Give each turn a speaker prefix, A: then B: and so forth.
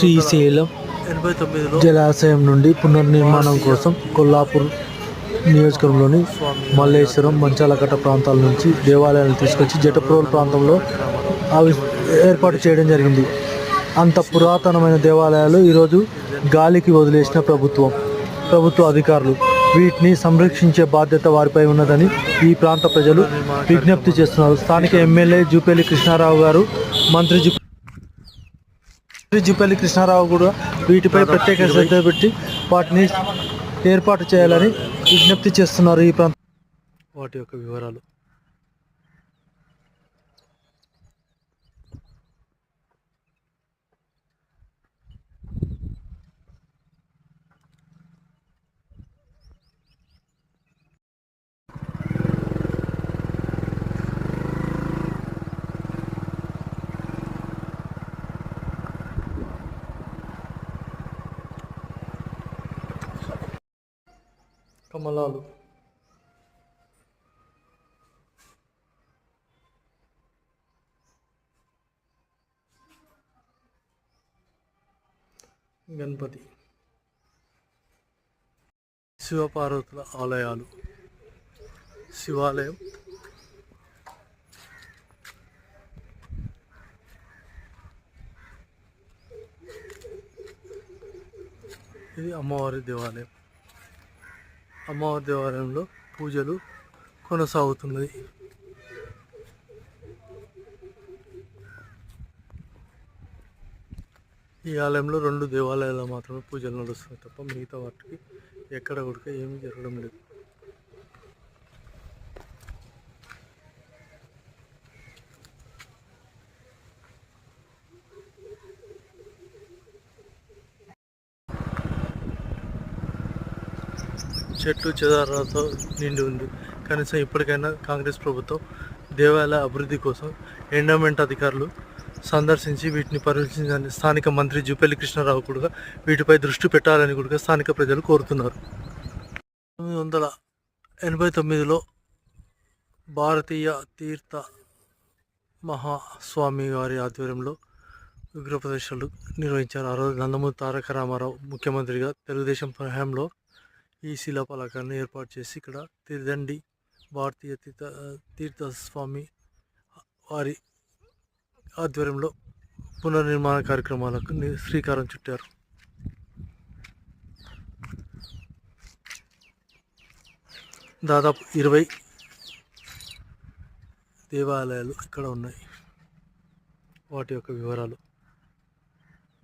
A: శ్రీశైలం జలాశయం నుండి పునర్నిర్మాణం కోసం కొల్లాపూర్ నియోజకవర్గంలోని మల్లేశ్వరం మంచాలకట్ట ప్రాంతాల నుంచి దేవాలయాలను తీసుకొచ్చి జటప్రోల్ ప్రాంతంలో అవి ఏర్పాటు చేయడం జరిగింది. అంత పురాతనమైన దేవాలయాలు ఈరోజు గాలికి వదిలేసిన ప్రభుత్వం ప్రభుత్వ అధికారులు. వీటిని సంరక్షించే బాధ్యత వారిపై ఉన్నదని ఈ ప్రాంత ప్రజలు విజ్ఞప్తి చేస్తున్నారు. స్థానిక ఎమ్మెల్యే జూపల్లి కృష్ణారావు గారు మంత్రి జూ మంత్రి జూపల్లి కృష్ణారావు కూడా వీటిపై ప్రత్యేక శ్రద్ధ పెట్టి వాటిని ఏర్పాటు చేయాలని విజ్ఞప్తి చేస్తున్నారు ఈ ప్రాంత. వాటి యొక్క వివరాలు. కమలాలు. గణపతి. శివపార్వతుల ఆలయాలు. శివాలయం. ఇది అమ్మవారి దేవాలయం. అమ్మవారి దేవాలయంలో పూజలు కొనసాగుతున్నది. ఈ ఆలయంలో రెండు దేవాలయాలు మాత్రమే పూజలు నడుస్తున్నాయి తప్ప మిగతా వాటికి ఎక్కడ కూడా ఏమీ జరగడం లేదు. చెట్లు చెదారాలతో నిండి ఉంది. కనీసం ఇప్పటికైనా కాంగ్రెస్ ప్రభుత్వం దేవాలయ అభివృద్ధి కోసం ఎండోమెంట్ అధికారులు సందర్శించి వీటిని పరిశీలించాలని స్థానిక మంత్రి జూపల్లి కృష్ణారావు కూడా వీటిపై దృష్టి పెట్టాలని కూడా స్థానిక ప్రజలు కోరుతున్నారు. తొమ్మిది వందల ఎనభై తొమ్మిదిలో భారతీయ తీర్థ మహాస్వామి వారి ఆధ్వర్యంలో విగ్రహ ప్రదర్శనలు నిర్వహించారు. ఆ రోజు నందమూరి తారక రామారావు ముఖ్యమంత్రిగా తెలుగుదేశం హయాంలో ఈ శిలాఫలకాన్ని ఏర్పాటు చేసి ఇక్కడ తిరుదండి భారతీయ తీర్థ తీర్థస్వామి వారి ఆధ్వర్యంలో పునర్నిర్మాణ కార్యక్రమాలకు శ్రీకారం చుట్టారు. దాదాపు ఇరవై దేవాలయాలు ఇక్కడ ఉన్నాయి. వాటి యొక్క వివరాలు